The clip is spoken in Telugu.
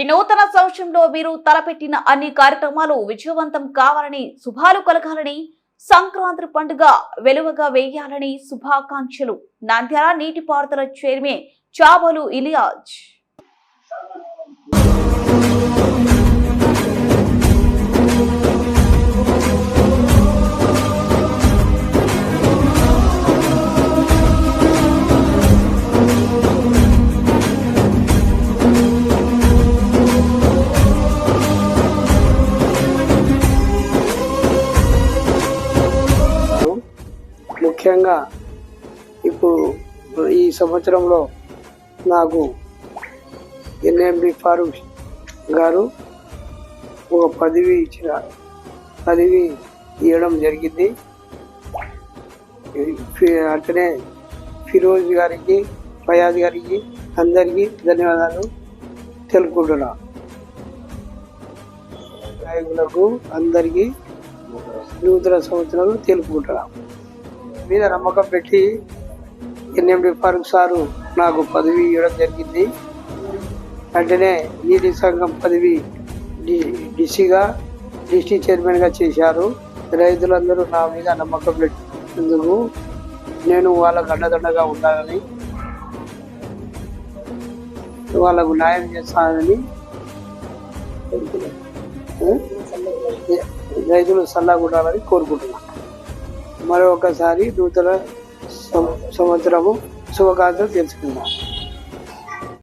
ఈ నూతన సంవత్సరంలో మీరు తలపెట్టిన అన్ని కార్యక్రమాలు విజయవంతం కావాలని శుభాలు కలగాలని సంక్రాంతి పండుగ వెలువగా వేయాలని శుభాకాంక్షలు. నంద్యాల నీటిపారుదల చైర్మన్ చాబోలు ఇలియాజ్. ముఖ్యంగా ఇప్పుడు ఈ సంవత్సరంలో నాకు ఎన్ఎండి ఫారూక్ గారు ఒక పదవి ఇచ్చిన పదవి ఇవ్వడం జరిగింది. అతనే ఫిరోజ్ గారికి ఫయాజ్ గారికి అందరికీ ధన్యవాదాలు తెలుపుకుంటున్నా. నాయకులకు అందరికీ నూతన సంవత్సరాలు తెలుపుకుంటున్నాం. మీద నమ్మకం పెట్టి ఎన్ఎండి ఫారూక్ సారు నాకు పదవి ఇవ్వడం జరిగింది. వెంటనే నీటి సంఘం పదవి డి- డిసిగా డిస్ట్రిక్ట్ చైర్మన్గా చేశారు. రైతులందరూ నా మీద నమ్మకం పెట్టినందుకు నేను వాళ్ళకు అండదండగా ఉండాలని వాళ్ళకు న్యాయం చేస్తానని రైతులు సల్లాగా ఉండాలని కోరుకుంటున్నాను. మరొకసారి దూతల సంవత్సరము శుభాకాంక్షలు తెలుసుకుందాం.